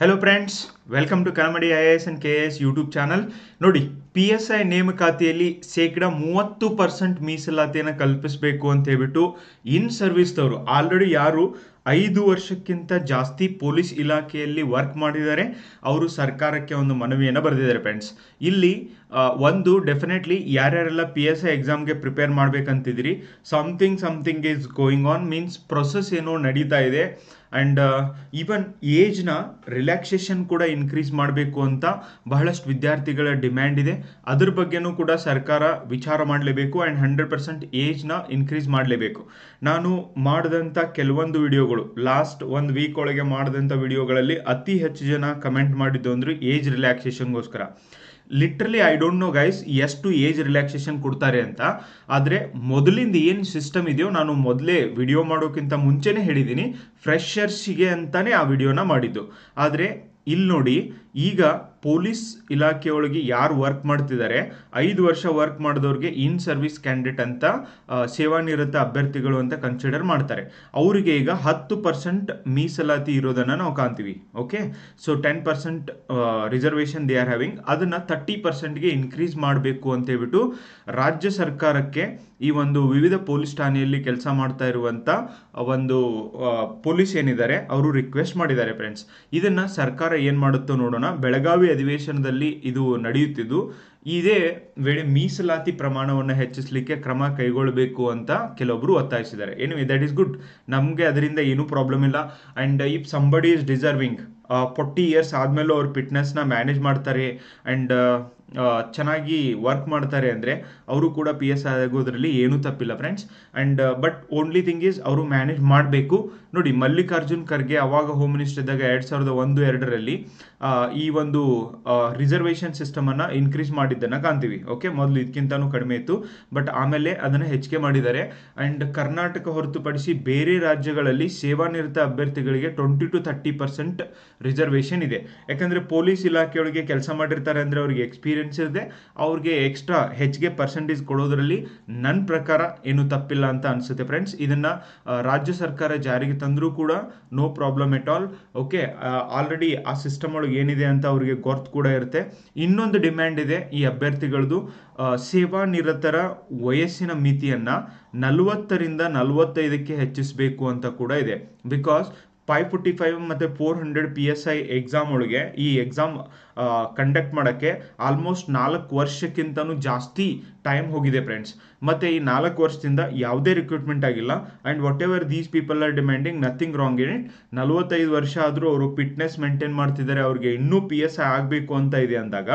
Hello friends welcome to ಕನ್ನಡಿ I S and K S YouTube channel ನೋಡಿ P S I ನೇಮಕಾತಿಯಲ್ಲಿ ಶೇಕಡ ಮೂವತ್ತು ಪರ್ಸೆಂಟ್ ಮೀಸಲಾತಿಯನ್ನು ಕಲ್ಪಿಸಬೇಕು ಅಂತ ಹೇಳ್ಬಿಟ್ಟು ಇನ್ ಸರ್ವಿಸ್ದವರು ಆಲ್ರೆಡಿ ಯಾರು ಐದು ವರ್ಷಕ್ಕಿಂತ ಜಾಸ್ತಿ ಪೊಲೀಸ್ ಇಲಾಖೆಯಲ್ಲಿ ವರ್ಕ್ ಮಾಡಿದ್ದಾರೆ, ಅವರು ಸರ್ಕಾರಕ್ಕೆ ಒಂದು ಮನವಿಯನ್ನು ಬರೆದಿದ್ದಾರೆ ಫ್ರೆಂಡ್ಸ್ ಇಲ್ಲಿ ಒಂದು ಡೆಫಿನೆಟ್ಲಿ ಯಾರ್ಯಾರೆಲ್ಲ ಪಿ ಎಸ್ ಐ ಎಕ್ಸಾಮ್ಗೆ prepare ಮಾಡ್ಬೇಕಂತಿದ್ದೀರಿ something something is going on means process ಏನೋ ನಡೀತಾ ಇದೆ. ಆ್ಯಂಡ್ ಈವನ್ ಏಜ್ನ ರಿಲ್ಯಾಕ್ಸೇಷನ್ ಕೂಡ ಇನ್ಕ್ರೀಸ್ ಮಾಡಬೇಕು ಅಂತ ಬಹಳಷ್ಟು ವಿದ್ಯಾರ್ಥಿಗಳ ಡಿಮ್ಯಾಂಡ್ ಇದೆ. ಅದ್ರ ಬಗ್ಗೆನೂ ಕೂಡ ಸರ್ಕಾರ ವಿಚಾರ ಮಾಡಲೇಬೇಕು ಆ್ಯಂಡ್ ಹಂಡ್ರೆಡ್ ಪರ್ಸೆಂಟ್ ಏಜ್ನ ಇನ್ಕ್ರೀಸ್ ಮಾಡಲೇಬೇಕು. ನಾನು ಮಾಡಿದಂಥ ಕೆಲವೊಂದು ವಿಡಿಯೋಗಳು ಲಾಸ್ಟ್ ಒಂದು ವೀಕ್ ಒಳಗೆ ಮಾಡಿದಂಥ ವಿಡಿಯೋಗಳಲ್ಲಿ ಅತಿ ಹೆಚ್ಚು ಜನ ಕಮೆಂಟ್ ಮಾಡಿದ್ದು ಅಂದರೆ age ರಿಲ್ಯಾಕ್ಸೇಷನ್ಗೋಸ್ಕರ literally I don't know guys ಎಷ್ಟು ಏಜ್ ರಿಲ್ಯಾಕ್ಸೇಷನ್ ಕೊಡ್ತಾರೆ ಅಂತ. ಆದರೆ ಮೊದಲಿಂದ ಏನು ಸಿಸ್ಟಮ್ ಇದೆಯೋ ನಾನು ಮೊದಲೇ ವಿಡಿಯೋ ಮಾಡೋಕ್ಕಿಂತ ಮುಂಚೆನೇ ಹೇಳಿದ್ದೀನಿ ಫ್ರೆಶರ್ಸಿಗೆ ಅಂತಲೇ ಆ ವಿಡಿಯೋನ ಮಾಡಿದ್ದು. ಆದರೆ ಇಲ್ಲಿ ನೋಡಿ ಈಗ ಪೊಲೀಸ್ ಇಲಾಖೆಯೊಳಗೆ ಯಾರು ವರ್ಕ್ ಮಾಡ್ತಿದ್ದಾರೆ? ಐದು ವರ್ಷ ವರ್ಕ್ ಮಾಡಿದವ್ರಿಗೆ ಇನ್ ಸರ್ವಿಸ್ ಕ್ಯಾಂಡಿಡೇಟ್ ಅಂತ ಸೇವಾನಿರತ ಅಭ್ಯರ್ಥಿಗಳು ಅಂತ ಕನ್ಸಿಡರ್ ಮಾಡ್ತಾರೆ. ಅವರಿಗೆ ಈಗ ಹತ್ತು ಪರ್ಸೆಂಟ್ ಮೀಸಲಾತಿ ಇರೋದನ್ನು ನಾವು ಕಾಣ್ತೀವಿ okay so ten percent reservation they are having ಅದನ್ನು ತರ್ಟಿ ಪರ್ಸೆಂಟ್ಗೆ ಇನ್ಕ್ರೀಸ್ ಮಾಡಬೇಕು ಅಂತ ಹೇಳ್ಬಿಟ್ಟು ರಾಜ್ಯ ಸರ್ಕಾರಕ್ಕೆ ಈ ಒಂದು ವಿವಿಧ ಪೊಲೀಸ್ ಠಾಣೆಯಲ್ಲಿ ಕೆಲಸ ಮಾಡ್ತಾ ಇರುವಂಥ ಒಂದು ಪೊಲೀಸ್ ಏನಿದ್ದಾರೆ, ಅವರು ರಿಕ್ವೆಸ್ಟ್ ಮಾಡಿದ್ದಾರೆ ಫ್ರೆಂಡ್ಸ್ ಇದನ್ನ ಸರ್ಕಾರ ಏನು ಮಾಡುತ್ತೋ ನೋಡೋಣ. ಬೆಳಗಾವಿ ಅಧಿವೇಶನದಲ್ಲಿ ಇದು ನಡೆಯುತ್ತಿದ್ದು, ಇದೇ ವೇಳೆ ಮೀಸಲಾತಿ ಪ್ರಮಾಣವನ್ನು ಹೆಚ್ಚಿಸಲಿಕ್ಕೆ ಕ್ರಮ ಕೈಗೊಳ್ಳಬೇಕು ಅಂತ ಕೆಲವೊಬ್ರು ಒತ್ತಾಯಿಸಿದ್ದಾರೆ. ಏನು ದಟ್ ಈಸ್ ಗುಡ್ ನಮಗೆ ಅದರಿಂದ ಏನೂ ಪ್ರಾಬ್ಲಮ್ ಇಲ್ಲ. And if somebody is deserving forty years ಆದಮೇಲೂ ಅವ್ರ ಫಿಟ್ನೆಸ್ನ ಮ್ಯಾನೇಜ್ ಮಾಡ್ತಾರೆ ಆ್ಯಂಡ್ ಚೆನ್ನಾಗಿ ವರ್ಕ್ ಮಾಡ್ತಾರೆ ಅಂದರೆ ಅವರು ಕೂಡ ಪಿ ಎಸ್ ಆಗೋದ್ರಲ್ಲಿ ಏನೂ ತಪ್ಪಿಲ್ಲ friends and but only thing is ಅವರು ಮ್ಯಾನೇಜ್ ಮಾಡಬೇಕು. ನೋಡಿ, ಮಲ್ಲಿಕಾರ್ಜುನ್ ಖರ್ಗೆ ಅವಾಗ ಹೋಮ್ ಮಿನಿಸ್ಟರ್ ಇದ್ದಾಗ ಎರಡು ಸಾವಿರದ ಒಂದು, ಎರಡರಲ್ಲಿ ಈ ಒಂದು ರಿಸರ್ವೇಷನ್ ಸಿಸ್ಟಮನ್ನು ಇನ್ಕ್ರೀಸ್ ಮಾಡಿದ್ದನ್ನು ಕಾಣ್ತೀವಿ. ಓಕೆ ಮೊದಲು ಇದಕ್ಕಿಂತನೂ ಕಡಿಮೆ ಇತ್ತು ಬಟ್ ಆಮೇಲೆ ಅದನ್ನು ಹೆಚ್ಚಿಗೆ ಮಾಡಿದ್ದಾರೆ. ಆ್ಯಂಡ್ ಕರ್ನಾಟಕ ಹೊರತುಪಡಿಸಿ ಬೇರೆ ರಾಜ್ಯಗಳಲ್ಲಿ ಸೇವಾನಿರತ ಅಭ್ಯರ್ಥಿಗಳಿಗೆ twenty to thirty percent reservation ಇದೆ. ಯಾಕಂದರೆ ಪೊಲೀಸ್ ಇಲಾಖೆಯೊಳಗೆ ಕೆಲಸ ಮಾಡಿರ್ತಾರೆ ಅಂದರೆ ಅವ್ರಿಗೆ ಎಕ್ಸ್ಪೀರಿಯನ್ಸ್ ಇದೆ ಅವ್ರಿಗೆ ಎಕ್ಸ್ಟ್ರಾ ಹೆಚ್ಚಿಗೆ ಪರ್ಸೆಂಟೇಜ್ ಕೊಡೋದ್ರಲ್ಲಿ ನನ್ನ ಪ್ರಕಾರ ಏನು ತಪ್ಪಿಲ್ಲ ಅಂತ ಅನಿಸುತ್ತೆ ಫ್ರೆಂಡ್ಸ್ ಇದನ್ನು ರಾಜ್ಯ ಸರ್ಕಾರ ಜಾರಿಗೆ ತಂದರೂ ಕೂಡ no problem at all okay already ಆ ಸಿಸ್ಟಮ್ ಒಳಗೆ ಏನಿದೆ ಅಂತ ಅವರಿಗೆ ಗೊತ್ತು ಕೂಡ ಇರುತ್ತೆ. ಇನ್ನೊಂದು ಡಿಮ್ಯಾಂಡ್ ಇದೆ ಈ ಅಭ್ಯರ್ಥಿಗಳದ್ದು ಸೇವಾ ನಿರತರ ವಯಸ್ಸಿನ ಮಿತಿಯನ್ನು ನಲವತ್ತರಿಂದ ನಲವತ್ತೈದಕ್ಕೆ ಹೆಚ್ಚಿಸಬೇಕು ಅಂತ ಕೂಡ ಇದೆ. ಬಿಕಾಸ್ ಫೈವ್ ಫಿಫ್ಟಿ ಫೈವ್ ಮತ್ತು four hundred P S I exam ಒಳಗೆ ಈ ಎಕ್ಸಾಮ್ ಕಂಡಕ್ಟ್ ಮಾಡೋಕ್ಕೆ ಆಲ್ಮೋಸ್ಟ್ ನಾಲ್ಕು ವರ್ಷಕ್ಕಿಂತನೂ ಜಾಸ್ತಿ ಟೈಮ್ ಹೋಗಿದೆ ಫ್ರೆಂಡ್ಸ್ ಮತ್ತು ಈ ನಾಲ್ಕು ವರ್ಷದಿಂದ ಯಾವುದೇ ರಿಕ್ರೂಟ್ಮೆಂಟ್ ಆಗಿಲ್ಲ. And whatever these people are demanding nothing wrong in it ನಲವತ್ತೈದು ವರ್ಷ ಆದರೂ ಅವರು ಫಿಟ್ನೆಸ್ ಮೇಂಟೈನ್ ಮಾಡ್ತಿದ್ದಾರೆ. ಅವ್ರಿಗೆ ಇನ್ನೂ ಪಿ ಎಸ್ ಐ ಆಗಬೇಕು ಅಂತ ಇದೆ ಅಂದಾಗ,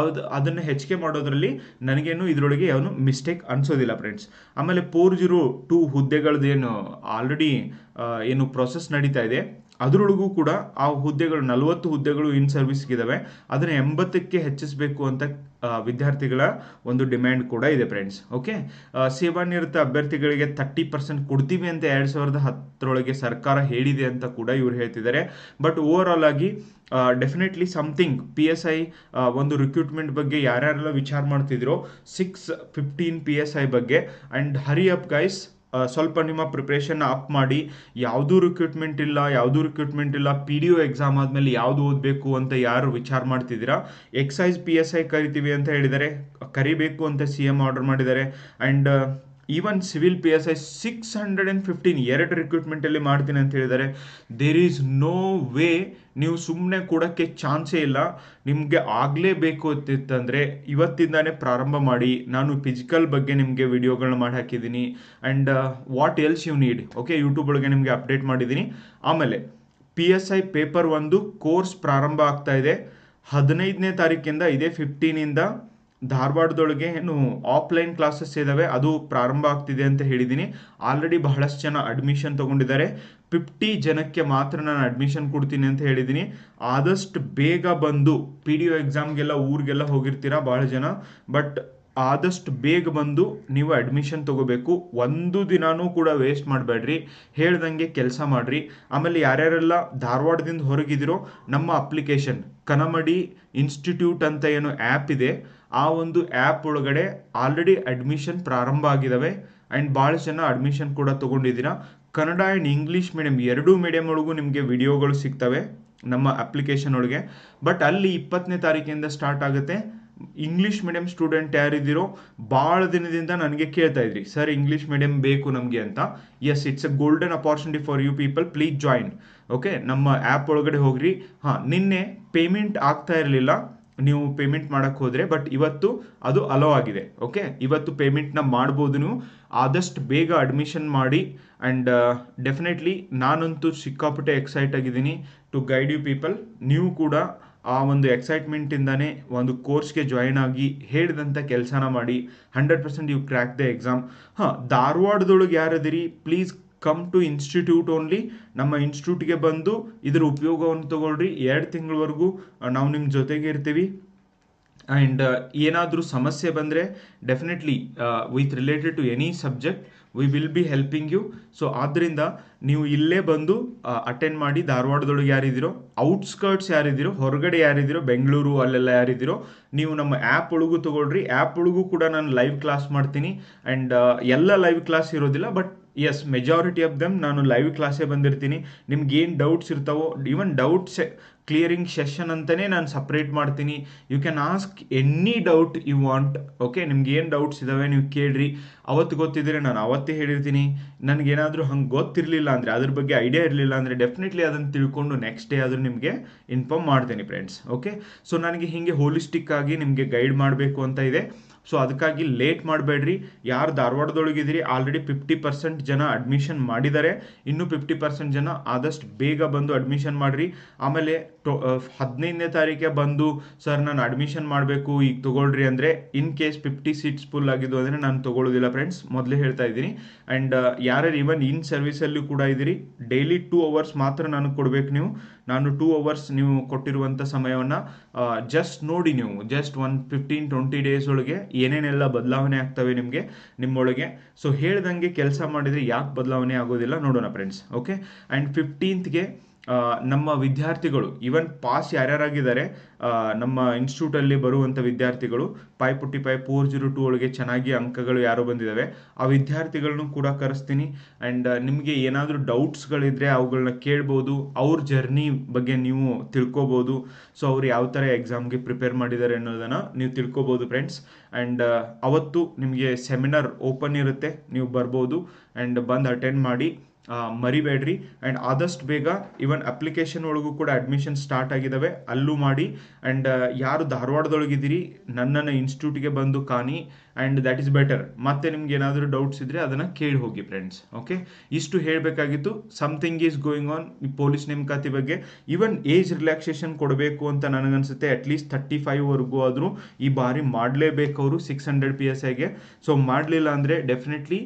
ಅದು, ಅದನ್ನು ಹೆಚ್ಚಿಗೆ ಮಾಡೋದ್ರಲ್ಲಿ ನನಗೇನು ಇದರೊಳಗೆ ಏನು ಮಿಸ್ಟೇಕ್ ಅನಿಸೋದಿಲ್ಲ ಫ್ರೆಂಡ್ಸ್ ಆಮೇಲೆ ಪೋರ್ ಜೀರೋ ಟೂ ಹುದ್ದೆಗಳದ್ದೇನು ಆಲ್ರೆಡಿ ಏನು ಪ್ರೊಸೆಸ್ ನಡೀತಾ ಇದೆ. ಅದರೊಳಗೂ ಕೂಡ ಆ ಹುದ್ದೆಗಳು, ನಲವತ್ತು ಹುದ್ದೆಗಳು ಇನ್ ಸರ್ವಿಸ್ಗಿದಾವೆ ಅದನ್ನ ಎಂಬತ್ತಕ್ಕೆ ಹೆಚ್ಚಿಸಬೇಕು ಅಂತ ವಿದ್ಯಾರ್ಥಿಗಳ ಒಂದು ಡಿಮ್ಯಾಂಡ್ ಕೂಡ ಇದೆ ಫ್ರೆಂಡ್ಸ್ ಓಕೆ ಸೇವಾನಿರತ ಅಭ್ಯರ್ಥಿಗಳಿಗೆ ತರ್ಟಿ ಪರ್ಸೆಂಟ್ ಕೊಡ್ತೀವಿ ಅಂತ ಎರಡು ಸಾವಿರದ ಹತ್ತರೊಳಗೆ ಸರ್ಕಾರ ಹೇಳಿದೆ ಅಂತ ಕೂಡ ಇವರು ಹೇಳ್ತಿದ್ದಾರೆ. ಬಟ್ ಓವರ್ ಆಲ್ ಆಗಿ definitely something P S I ಒಂದು ರಿಕ್ರೂಟ್ಮೆಂಟ್ ಬಗ್ಗೆ ಯಾರ್ಯಾರೆಲ್ಲ ವಿಚಾರ ಮಾಡ್ತಿದ್ರೋ six fifteen P S I ಬಗ್ಗೆ. ಆ್ಯಂಡ್ ಹರಿ ಅಪ್ ಗೈಸ್ ಸ್ವಲ್ಪ ನಿಮ್ಮ ಪ್ರಿಪ್ರೇಷನ್ ಅಪ್ ಮಾಡಿ, ಯಾವುದೂ ರಿಕ್ರೂಟ್ಮೆಂಟ್ ಇಲ್ಲ, ಯಾವುದೂ ರಿಕ್ರೂಟ್ಮೆಂಟ್ ಇಲ್ಲ ಪಿ ಡಿ ಒ ಎಕ್ಸಾಮ್ ಆದಮೇಲೆ ಯಾವುದು ಓದಬೇಕು ಅಂತ ಯಾರು ವಿಚಾರ ಮಾಡ್ತಿದ್ದೀರಾ? ಎಕ್ಸೈಸ್ ಪಿ ಎಸ್ ಐ ಕರಿತೀವಿ ಅಂತ ಹೇಳಿದರೆ, ಕರಿಬೇಕು ಅಂತ ಸಿ ಎಂ ಆರ್ಡರ್ ಮಾಡಿದ್ದಾರೆ. And even civil P S I six hundred and fifteen ಎರಡು ರಿಕ್ರೂಟ್ಮೆಂಟಲ್ಲಿ ಮಾಡ್ತೀನಿ ಅಂತ ಹೇಳಿದ್ದಾರೆ. ದೇರ್ ಈಸ್ ನೋ ವೇ ನೀವು ಸುಮ್ಮನೆ ಕೊಡೋಕ್ಕೆ ಚಾನ್ಸೇ ಇಲ್ಲ. ನಿಮಗೆ ಆಗಲೇಬೇಕು ಅಂತಿತ್ತಂದರೆ ಇವತ್ತಿಂದಾನೇ ಪ್ರಾರಂಭ ಮಾಡಿ. ನಾನು ಫಿಸಿಕಲ್ ಬಗ್ಗೆ ನಿಮಗೆ ವಿಡಿಯೋಗಳನ್ನ ಮಾಡಿ ಹಾಕಿದ್ದೀನಿ. And what else you need okay YouTube ಒಳಗೆ ನಿಮಗೆ ಅಪ್ಡೇಟ್ ಮಾಡಿದ್ದೀನಿ. ಆಮೇಲೆ ಪಿ ಎಸ್ ಐ ಪೇಪರ್ ಒಂದು ಕೋರ್ಸ್ ಪ್ರಾರಂಭ ಆಗ್ತಾ ಇದೆ. ಹದಿನೈದನೇ ತಾರೀಕಿಂದ ಇದೇ ಫಿಫ್ಟೀನಿಂದ ಧಾರವಾಡದೊಳಗೆ ಏನು ಆಫ್ಲೈನ್ ಕ್ಲಾಸಸ್ ಇದ್ದಾವೆ ಅದು ಪ್ರಾರಂಭ ಆಗ್ತಿದೆ ಅಂತ ಹೇಳಿದ್ದೀನಿ ಆಲ್ರೆಡಿ ಬಹಳಷ್ಟು ಜನ ಅಡ್ಮಿಷನ್ ತೊಗೊಂಡಿದ್ದಾರೆ. ಫಿಫ್ಟಿ ಜನಕ್ಕೆ ಮಾತ್ರ ನಾನು ಅಡ್ಮಿಷನ್ ಕೊಡ್ತೀನಿ ಅಂತ ಹೇಳಿದ್ದೀನಿ ಆದಷ್ಟು ಬೇಗ ಬಂದು ಪಿ ಡಿ ಒ ಎಕ್ಸಾಮ್ಗೆಲ್ಲ ಊರಿಗೆಲ್ಲ ಹೋಗಿರ್ತೀರಾ ಭಾಳ ಜನ. ಬಟ್ ಆದಷ್ಟು ಬೇಗ ಬಂದು ನೀವು ಅಡ್ಮಿಷನ್ ತಗೋಬೇಕು. ಒಂದು ದಿನಾನೂ ಕೂಡ ವೇಸ್ಟ್ ಮಾಡಬೇಡ್ರಿ. ಹೇಳ್ದಂಗೆ ಕೆಲಸ ಮಾಡಿರಿ. ಆಮೇಲೆ ಯಾರ್ಯಾರೆಲ್ಲ ಧಾರವಾಡದಿಂದ ಹೊರಗಿದಿರೋ ನಮ್ಮ ಅಪ್ಲಿಕೇಶನ್ ಕನಮಡಿ ಇನ್ಸ್ಟಿಟ್ಯೂಟ್ ಅಂತ ಏನು ಆ್ಯಪ್ ಇದೆ ಆ ಒಂದು ಆ್ಯಪ್ ಒಳಗಡೆ ಆಲ್ರೆಡಿ ಅಡ್ಮಿಷನ್ ಪ್ರಾರಂಭ ಆಗಿದ್ದಾವೆ ಆ್ಯಂಡ್ ಭಾಳ ಜನ ಅಡ್ಮಿಷನ್ ಕೂಡ ತೊಗೊಂಡಿದ್ದೀರಾ. ಕನ್ನಡ ಆ್ಯಂಡ್ ಇಂಗ್ಲೀಷ್ ಮೀಡಿಯಮ್ ಎರಡೂ ಮೀಡಿಯಮ್ ಒಳಗೂ ನಿಮಗೆ ವಿಡಿಯೋಗಳು ಸಿಗ್ತವೆ ನಮ್ಮ ಅಪ್ಲಿಕೇಶನ್ ಒಳಗೆ. ಬಟ್ ಅಲ್ಲಿ ಇಪ್ಪತ್ತನೇ ತಾರೀಕಿಂದ ಸ್ಟಾರ್ಟ್ ಆಗುತ್ತೆ. ಇಂಗ್ಲೀಷ್ ಮೀಡಿಯಂ ಸ್ಟೂಡೆಂಟ್ ಯಾರಿದ್ದೀರೋ ಭಾಳ ದಿನದಿಂದ ನನಗೆ ಕೇಳ್ತಾ ಇದ್ರಿ ಸರ್ ಇಂಗ್ಲೀಷ್ ಮೀಡಿಯಂ ಬೇಕು ನಮಗೆ ಅಂತ. Yes it's a golden opportunity for you people please join okay ನಮ್ಮ ಆ್ಯಪ್ ಒಳಗಡೆ ಹೋಗ್ರಿ. ಹಾಂ, ನಿನ್ನೆ ಪೇಮೆಂಟ್ ಆಗ್ತಾ ಇರಲಿಲ್ಲ. ನೀವು ಪೇಮೆಂಟ್ ಮಾಡಕ್ಕೆ ಹೋದರೆ ಬಟ್ ಇವತ್ತು ಅದು ಅಲೋ ಆಗಿದೆ ಓಕೆ ಇವತ್ತು ಪೇಮೆಂಟ್ನ ಮಾಡ್ಬೋದು ನೀವು ಆದಷ್ಟು ಬೇಗ ಅಡ್ಮಿಷನ್ ಮಾಡಿ ಆ್ಯಂಡ್ ಡೆಫಿನೆಟ್ಲಿ ನಾನಂತೂ ಸಿಕ್ಕಾಪಟ್ಟೆ ಎಕ್ಸೈಟ್ ಆಗಿದ್ದೀನಿ ಟು ಗೈಡ್ ಯು ಪೀಪಲ್ ನೀವು ಕೂಡ ಆ ಒಂದು ಎಕ್ಸೈಟ್ಮೆಂಟಿಂದನೇ ಒಂದು ಕೋರ್ಸ್ಗೆ ಜಾಯಿನ್ ಆಗಿ ಹೇಳಿದಂಥ ಕೆಲಸನ ಮಾಡಿ hundred percent you crack the exam ಹಾಂ, ಧಾರವಾಡದೊಳಗೆ ಯಾರಿದ್ದೀರಿ please come to institute only ನಮ್ಮ ಇನ್ಸ್ಟಿಟ್ಯೂಟ್ಗೆ ಬಂದು ಇದರ ಉಪಯೋಗವನ್ನು ತಗೊಳ್ರಿ. ಎರಡು ತಿಂಗಳವರೆಗೂ ನಾವು ನಿಮ್ಮ ಜೊತೆಗೆ ಇರ್ತೀವಿ. ಆ್ಯಂಡ್ ಏನಾದರೂ ಸಮಸ್ಯೆ ಬಂದರೆ definitely with related to any subject we will be helping you so ಆದ್ದರಿಂದ ನೀವು ಇಲ್ಲೇ ಬಂದು ಅಟೆಂಡ್ ಮಾಡಿ ಧಾರವಾಡದೊಳಗೆ ಯಾರಿದ್ದೀರೋ ಔಟ್ಸ್ಕರ್ಟ್ಸ್ ಯಾರಿದ್ದೀರೋ, ಹೊರಗಡೆ ಯಾರಿದ್ದೀರೋ, ಬೆಂಗಳೂರು ಅಲ್ಲೆಲ್ಲ ಯಾರಿದ್ದೀರೋ, ನೀವು ನಮ್ಮ ಆ್ಯಪ್ ಒಳಗೂ ತೊಗೊಳ್ರಿ. ಆ್ಯಪ್ ಒಳಗೂ ಕೂಡ ನಾನು ಲೈವ್ ಕ್ಲಾಸ್ ಮಾಡ್ತೀನಿ. ಆ್ಯಂಡ್ ಎಲ್ಲ ಲೈವ್ ಕ್ಲಾಸ್ ಇರೋದಿಲ್ಲ but as majority of them ನಾನು ಲೈವ್ ಕ್ಲಾಸೇ ಬಂದಿರ್ತೀನಿ. ನಿಮ್ಗೆ ಏನು ಡೌಟ್ಸ್ ಇರ್ತಾವೋ ಈವನ್ ಡೌಟ್ಸ್ ಕ್ಲಿಯರಿಂಗ್ ಸೆಷನ್ ಅಂತಲೇ ನಾನು ಸಪ್ರೇಟ್ ಮಾಡ್ತೀನಿ. You can ask any doubt you want okay ನಿಮ್ಗೆ ಏನು ಡೌಟ್ಸ್ ಇದ್ದಾವೆ ನೀವು ಕೇಳ್ರಿ. ಅವತ್ತು ಗೊತ್ತಿದ್ರೆ ನಾನು ಅವತ್ತೇ ಹೇಳಿರ್ತೀನಿ. ನನಗೇನಾದರೂ ಹಂಗೆ ಗೊತ್ತಿರಲಿಲ್ಲ ಅಂದರೆ, ಅದ್ರ ಬಗ್ಗೆ ಐಡಿಯಾ ಇರಲಿಲ್ಲ ಅಂದರೆ ಡೆಫಿನೆಟ್ಲಿ ಅದನ್ನು ತಿಳ್ಕೊಂಡು ನೆಕ್ಸ್ಟ್ ಡೇ ಆದರೂ ನಿಮಗೆ ಇನ್ಫಾರ್ಮ್ ಮಾಡ್ತೀನಿ ಫ್ರೆಂಡ್ಸ್ ಓಕೆ ಸೊ ನನಗೆ ಹೀಗೆ ಹೋಲಿಸ್ಟಿಕ್ ಆಗಿ ನಿಮಗೆ ಗೈಡ್ ಮಾಡಬೇಕು ಅಂತ ಇದೆ. ಸೊ ಅದಕ್ಕಾಗಿ ಲೇಟ್ ಮಾಡಬೇಡ್ರಿ. ಯಾರು ಧಾರವಾಡದೊಳಗಿದ್ದೀರಿ ಆಲ್ರೆಡಿ ಫಿಫ್ಟಿ ಪರ್ಸೆಂಟ್ ಜನ ಅಡ್ಮಿಷನ್ ಮಾಡಿದ್ದಾರೆ. ಇನ್ನೂ ಫಿಫ್ಟಿ ಪರ್ಸೆಂಟ್ ಜನ ಆದಷ್ಟು ಬೇಗ ಬಂದು ಅಡ್ಮಿಷನ್ ಮಾಡಿರಿ. ಆಮೇಲೆ ಟೊ ಹದಿನೈದನೇ ತಾರೀಕೆ ಬಂದು ಸರ್ ನಾನು ಅಡ್ಮಿಷನ್ ಮಾಡಬೇಕು, ಈಗ ತೊಗೊಳ್ರಿ ಅಂದರೆ in case fifty seats full ಆಗಿದ್ದು ಅಂದರೆ ನಾನು ತೊಗೊಳ್ಳೋದಿಲ್ಲ ಫ್ರೆಂಡ್ಸ್ ಮೊದಲೇ ಹೇಳ್ತಾ ಇದ್ದೀನಿ. ಆ್ಯಂಡ್ ಯಾರ್ಯಾರು ಇವನ್ ಇನ್ ಸರ್ವಿಸಲ್ಲೂ ಕೂಡ ಇದ್ದೀರಿ ಡೈಲಿ ಟೂ ಅವರ್ಸ್ ಮಾತ್ರ ನಾನು ಕೊಡಬೇಕು ನೀವು. ನಾನು ಟೂ ಅವರ್ಸ್ ನೀವು ಕೊಟ್ಟಿರುವಂಥ ಸಮಯವನ್ನು ಜಸ್ಟ್ ನೋಡಿ ನೀವು just one fifteen twenty days ಒಳಗೆ ಏನೇನೆಲ್ಲ ಬದಲಾವಣೆ ಆಗ್ತವೆ ನಿಮಗೆ, ನಿಮ್ಮೊಳಗೆ. ಸೊ ಹೇಳ್ದಂಗೆ ಕೆಲಸ ಮಾಡಿದರೆ ಯಾಕೆ ಬದಲಾವಣೆ ಆಗೋದಿಲ್ಲ ನೋಡೋಣ ಫ್ರೆಂಡ್ಸ್ ಓಕೆ ಆ್ಯಂಡ್ ಫಿಫ್ಟೀನ್ತ್ಗೆ ನಮ್ಮ ವಿದ್ಯಾರ್ಥಿಗಳು ಇವನ್ ಪಾಸ್ ಯಾರ್ಯಾರಾಗಿದ್ದಾರೆ ನಮ್ಮ ಇನ್ಸ್ಟಿಟ್ಯೂಟಲ್ಲಿ ಬರುವಂಥ ವಿದ್ಯಾರ್ಥಿಗಳು five forty five four zero two ಒಳಗೆ ಚೆನ್ನಾಗಿ ಅಂಕಗಳು ಯಾರು ಬಂದಿದ್ದಾವೆ ಆ ವಿದ್ಯಾರ್ಥಿಗಳನ್ನು ಕೂಡ ಕರೆಸ್ತೀನಿ. ಆ್ಯಂಡ್ ನಿಮಗೆ ಏನಾದರೂ ಡೌಟ್ಸ್ಗಳಿದ್ರೆ ಅವುಗಳನ್ನ ಕೇಳ್ಬೋದು, ಅವ್ರ ಜರ್ನಿ ಬಗ್ಗೆ ನೀವು ತಿಳ್ಕೊಬೋದು. ಸೊ ಅವ್ರು ಯಾವ ಥರ ಎಕ್ಸಾಮ್ಗೆ ಪ್ರಿಪೇರ್ ಮಾಡಿದ್ದಾರೆ ಅನ್ನೋದನ್ನು ನೀವು ತಿಳ್ಕೊಬೋದು ಫ್ರೆಂಡ್ಸ್ ಆ್ಯಂಡ್ ಅವತ್ತು ನಿಮಗೆ ಸೆಮಿನಾರ್ ಓಪನ್ ಇರುತ್ತೆ, ನೀವು ಬರ್ಬೋದು. ಆ್ಯಂಡ್ ಬಂದು ಅಟೆಂಡ್ ಮಾಡಿ ಮರಿಬೇಡ್ರಿ. ಆ್ಯಂಡ್ ಆದಷ್ಟು ಬೇಗ ಇವನ್ ಅಪ್ಲಿಕೇಶನ್ ಒಳಗೂ ಕೂಡ ಅಡ್ಮಿಷನ್ ಸ್ಟಾರ್ಟ್ ಆಗಿದ್ದಾವೆ ಅಲ್ಲೂ ಮಾಡಿ. ಆ್ಯಂಡ್ ಯಾರು ಧಾರವಾಡದೊಳಗಿದ್ದೀರಿ, ನನ್ನನ್ನು ಇನ್ಸ್ಟಿಟ್ಯೂಟ್ಗೆ ಬಂದು ಕಾಣಿ. ಆ್ಯಂಡ್ ದ್ಯಾಟ್ ಈಸ್ ಬೆಟರ್ ಮತ್ತೆ ನಿಮ್ಗೆ ಏನಾದರೂ ಡೌಟ್ಸ್ ಇದ್ದರೆ ಅದನ್ನು ಕೇಳಿ ಹೋಗಿ ಫ್ರೆಂಡ್ಸ್ ಓಕೆ ಇಷ್ಟು ಹೇಳಬೇಕಾಗಿತ್ತು. ಸಮಥಿಂಗ್ ಈಸ್ ಗೋಯಿಂಗ್ ಆನ್ ಈ ಪೊಲೀಸ್ ನೇಮಕಾತಿ ಬಗ್ಗೆ ಈವನ್ ಏಜ್ ರಿಲ್ಯಾಕ್ಸೇಷನ್ ಕೊಡಬೇಕು ಅಂತ ನನಗನ್ಸುತ್ತೆ. ಅಟ್ಲೀಸ್ಟ್ ಥರ್ಟಿ ಫೈವ್ವರೆಗೂ ಆದರೂ ಈ ಬಾರಿ ಮಾಡಲೇಬೇಕು ಅವರು ಸಿಕ್ಸ್ ಹಂಡ್ರೆಡ್ ಪಿ ಎಸ್ ಐಗೆ ಸೊ ಮಾಡಲಿಲ್ಲ ಅಂದರೆ ಡೆಫಿನೆಟ್ಲಿ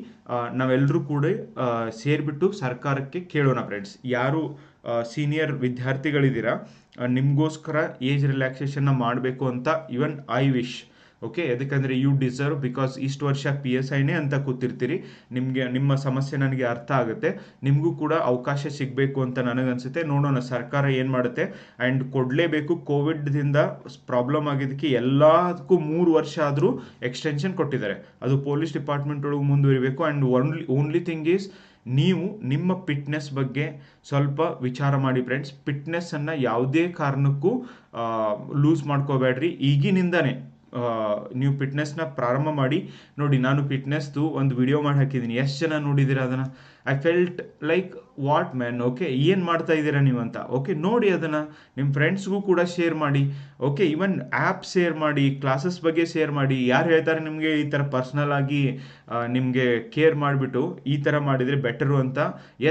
ನಾವೆಲ್ಲರೂ ಕೂಡ ಸೇರಿಬಿಟ್ಟು ಸರ್ಕಾರಕ್ಕೆ ಕೇಳೋಣ ಫ್ರೆಂಡ್ಸ್ ಯಾರು ಸೀನಿಯರ್ ವಿದ್ಯಾರ್ಥಿಗಳಿದ್ದೀರಾ ನಿಮಗೋಸ್ಕರ ಏಜ್ ರಿಲ್ಯಾಕ್ಸೇಷನ್ನ ಮಾಡಬೇಕು ಅಂತ ಇವನ್ ಐ ವಿಶ್ ಓಕೆ ಯಾಕಂದರೆ ಯು ಡಿಸರ್ವ್ ಬಿಕಾಸ್ ಇಷ್ಟು ವರ್ಷ ಪಿ ಎಸ್ ಐನೇ ಅಂತ ಕೂತಿರ್ತೀರಿ. ನಿಮಗೆ, ನಿಮ್ಮ ಸಮಸ್ಯೆ ನನಗೆ ಅರ್ಥ ಆಗುತ್ತೆ. ನಿಮಗೂ ಕೂಡ ಅವಕಾಶ ಸಿಗಬೇಕು ಅಂತ ನನಗನ್ಸುತ್ತೆ. ನೋಡೋಣ, ಸರ್ಕಾರ ಏನು ಮಾಡುತ್ತೆ? ಆ್ಯಂಡ್ ಕೊಡಲೇಬೇಕು ಕೋವಿಡ್ದಿಂದ ಪ್ರಾಬ್ಲಮ್ ಆಗಿದ್ದಕ್ಕೆ ಎಲ್ಲದಕ್ಕೂ ಮೂರು ವರ್ಷ ಆದರೂ ಎಕ್ಸ್ಟೆನ್ಷನ್ ಕೊಟ್ಟಿದ್ದಾರೆ. ಅದು ಪೊಲೀಸ್ ಡಿಪಾರ್ಟ್ಮೆಂಟ್ ಒಳಗೆ ಮುಂದುವರಿಬೇಕು. And only only thing is ನೀವು ನಿಮ್ಮ ಫಿಟ್ನೆಸ್ ಬಗ್ಗೆ ಸ್ವಲ್ಪ ವಿಚಾರ ಮಾಡಿ ಫ್ರೆಂಡ್ಸ್ ಫಿಟ್ನೆಸ್ಸನ್ನು ಯಾವುದೇ ಕಾರಣಕ್ಕೂ ಲೂಸ್ ಮಾಡ್ಕೋಬೇಡ್ರಿ. ಈಗಿನಿಂದನೇ. ನೀವು ಫಿಟ್ನೆಸ್ನ ಪ್ರಾರಂಭ ಮಾಡಿ, ನೋಡಿ, ನಾನು ಫಿಟ್ನೆಸ್ದು ಒಂದು ವಿಡಿಯೋ ಮಾಡಿ ಹಾಕಿದ್ದೀನಿ. ಎಷ್ಟು ಜನ ನೋಡಿದ್ದೀರಾ ಅದನ್ನು? I felt like what man okay ಏನು ಮಾಡ್ತಾ ಇದ್ದೀರಾ ನೀವು ಅಂತ? ಓಕೆ ನೋಡಿ ಅದನ್ನು. ನಿಮ್ಮ ಫ್ರೆಂಡ್ಸ್ಗೂ ಕೂಡ ಶೇರ್ ಮಾಡಿ. ಓಕೆ ಈವನ್ ಆ್ಯಪ್ ಶೇರ್ ಮಾಡಿ ಕ್ಲಾಸಸ್ ಬಗ್ಗೆ ಶೇರ್ ಮಾಡಿ. ಯಾರು ಹೇಳ್ತಾರೆ ನಿಮಗೆ ಈ ಥರ ಪರ್ಸ್ನಲ್ ಆಗಿ ನಿಮಗೆ ಕೇರ್ ಮಾಡಿಬಿಟ್ಟು ಈ ಥರ ಮಾಡಿದರೆ ಬೆಟರು ಅಂತ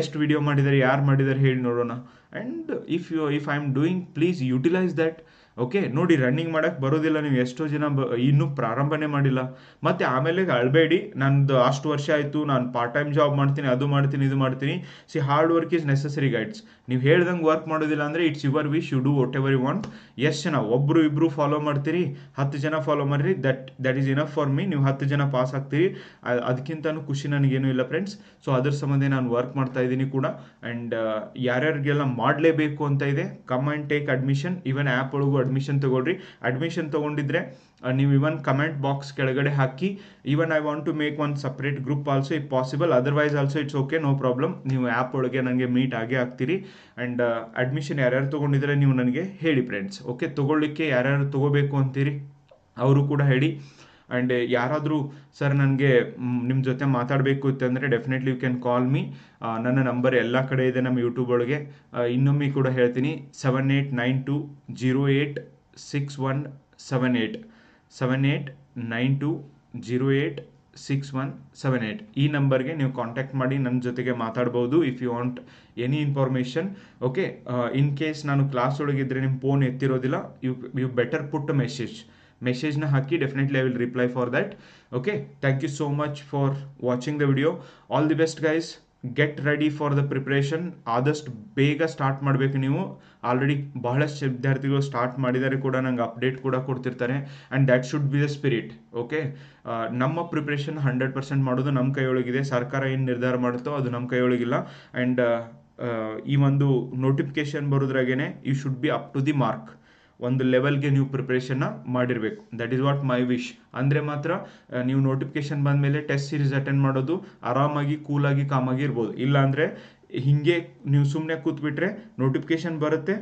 ಎಷ್ಟು ವಿಡಿಯೋ ಮಾಡಿದ್ದಾರೆ ಯಾರು ಮಾಡಿದ್ದಾರೆ ಹೇಳಿ ನೋಡೋಣ. And if you if I am doing please utilise that okay ನೋಡಿ ರನ್ನಿಂಗ್ ಮಾಡೋಕ್ಕೆ ಬರೋದಿಲ್ಲ ನೀವು. ಎಷ್ಟೋ ಜನ ಬ, ಇನ್ನೂ ಪ್ರಾರಂಭನೇ ಮಾಡಿಲ್ಲ. ಮತ್ತು ಆಮೇಲೆ ಅಳಬೇಡಿ. ನಂದು ಅಷ್ಟು ವರ್ಷ ಆಯಿತು. ನಾನು ಪಾರ್ಟ್ ಟೈಮ್ ಜಾಬ್ ಮಾಡ್ತೀನಿ, ಅದು ಮಾಡ್ತೀನಿ, ಇದು ಮಾಡ್ತೀನಿ. See hard work is necessary guides ನೀವು ಹೇಳ್ದಂಗೆ ವರ್ಕ್ ಮಾಡೋದಿಲ್ಲ ಅಂದರೆ it's your wish you do whatever you want ಎಷ್ಟು ಜನ ಒಬ್ಬರು ಇಬ್ಬರು ಫಾಲೋ ಮಾಡ್ತೀರಿ. ಹತ್ತು ಜನ ಫಾಲೋ ಮಾಡಿರಿ. That that is enough for me ನೀವು ಹತ್ತು ಜನ ಪಾಸ್ ಆಗ್ತೀರಿ. ಅದಕ್ಕಿಂತನೂ ಖುಷಿ ನನಗೇನೂ ಇಲ್ಲ ಫ್ರೆಂಡ್ಸ್ ಸೊ ಅದ್ರ ಸಂಬಂಧ ನಾನು ವರ್ಕ್ ಮಾಡ್ತಾ ಇದ್ದೀನಿ ಕೂಡ. ಆ್ಯಂಡ್ ಯಾರ್ಯಾರಿಗೆಲ್ಲ ಮಾಡಲೇಬೇಕು ಅಂತ ಇದೆ come and take admission even app ಒಳಗೂ ಅಡ್ಮಿಷನ್ ತಗೊಳ್ರಿ. ಅಡ್ಮಿಷನ್ ತಗೊಂಡಿದ್ರೆ ನೀವು ಇವನ್ ಕಮೆಂಟ್ ಬಾಕ್ಸ್ ಕೆಳಗಡೆ ಹಾಕಿ even I want to make one separate group also if possible otherwise also it's okay no problem ನೀವು ಆ್ಯಪ್ ಒಳಗೆ ನನಗೆ ಮೀಟ್ ಆಗೇ ಆಗ್ತೀರಿ. ಆ್ಯಂಡ್ ಅಡ್ಮಿಷನ್ ಯಾರ್ಯಾರು ತೊಗೊಂಡಿದ್ರೆ ನೀವು ನನಗೆ ಹೇಳಿ ಫ್ರೆಂಡ್ಸ್ ಓಕೆ ತೊಗೊಳ್ಳಿಕ್ಕೆ ಯಾರ್ಯಾರು ತೊಗೋಬೇಕು ಅಂತೀರಿ? ಅವರು ಕೂಡ ಹೇಳಿ. ಆ್ಯಂಡ್ ಯಾರಾದರೂ ಸರ್ ನನಗೆ ನಿಮ್ಮ ಜೊತೆ ಮಾತಾಡಬೇಕು ಅಂತಂದರೆ definitely you can call me ನನ್ನ ನಂಬರ್ ಎಲ್ಲ ಕಡೆ ಇದೆ ನಮ್ಮ ಯೂಟ್ಯೂಬ್ ಒಳಗೆ. ಇನ್ನೊಮ್ಮೆ ಕೂಡ ಹೇಳ್ತೀನಿ. Seven eight nine two zero eight six one seven eight seven eight nine two zero eight six one seven eight ಈ ನಂಬರ್ಗೆ ನೀವು ಕಾಂಟ್ಯಾಕ್ಟ್ ಮಾಡಿ ನನ್ನ ಜೊತೆಗೆ ಮಾತಾಡ್ಬೋದು if you want any information okay in case ನಾನು ಕ್ಲಾಸ್ ಒಳಗಿದ್ರೆ ನಿಮ್ಮ phone ಎತ್ತಿರೋದಿಲ್ಲ you you better put message ಮೆಸೇಜ್ನ hockey definitely I will reply for that okay thank you so much for watching the video all the best guys get ready for the preparation ಆದಷ್ಟು ಬೇಗ start ಮಾಡಬೇಕು ನೀವು. Already ಬಹಳಷ್ಟು ವಿದ್ಯಾರ್ಥಿಗಳು start ಮಾಡಿದ್ದಾರೆ ಕೂಡ, ನಂಗೆ update ಕೂಡ ಕೊಡ್ತಿರ್ತಾರೆ. And that should be the spirit okay ನಮ್ಮ ಪ್ರಿಪ್ರೇಷನ್ ಹಂಡ್ರೆಡ್ ಪರ್ಸೆಂಟ್ ಮಾಡೋದು ನಮ್ಮ ಕೈಯೊಳಗಿದೆ. ಸರ್ಕಾರ ಏನು ನಿರ್ಧಾರ ಮಾಡುತ್ತೋ ಅದು ನಮ್ಮ ಕೈಯೊಳಗಿಲ್ಲ. ಆ್ಯಂಡ್ ಈ ಒಂದು notification ಬರೋದ್ರಾಗೇನೆ you should be up to the mark ಒಂದು ಲೆವೆಲ್ಗೆ ನೀವು ಪ್ರಿಪ್ರೇಷನ್ನ ಮಾಡಿರಬೇಕು. That is what my wish ಅಂದರೆ ಮಾತ್ರ ನೀವು ನೋಟಿಫಿಕೇಶನ್ ಬಂದ ಮೇಲೆ ಟೆಸ್ಟ್ ಸೀರೀಸ್ ಅಟೆಂಡ್ ಮಾಡೋದು ಆರಾಮಾಗಿ ಕೂಲಾಗಿ ಕಾಮಾಗಿ ಇರ್ಬೋದು. ಇಲ್ಲಾಂದರೆ ಹೀಗೆ ನೀವು ಸುಮ್ಮನೆ ಕೂತ್ಬಿಟ್ರೆ ನೋಟಿಫಿಕೇಶನ್ ಬರುತ್ತೆ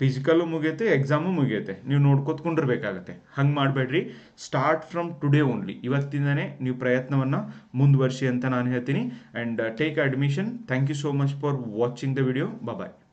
ಫಿಸಿಕಲ್ಲು ಮುಗಿಯುತ್ತೆ ಎಕ್ಸಾಮು ಮುಗಿಯುತ್ತೆ. ನೀವು ನೋಡ್ಕೊತ್ಕೊಂಡಿರ್ಬೇಕಾಗತ್ತೆ. ಹಂಗೆ ಮಾಡಬೇಡ್ರಿ. ಸ್ಟಾರ್ಟ್ ಫ್ರಮ್ ಟುಡೇ ಓನ್ಲಿ ಇವತ್ತಿಂದನೇ ನೀವು ಪ್ರಯತ್ನವನ್ನು ಮುಂದುವರಿಸಿ ಅಂತ ನಾನು ಹೇಳ್ತೀನಿ. And take admission thank you so much for watching the video bye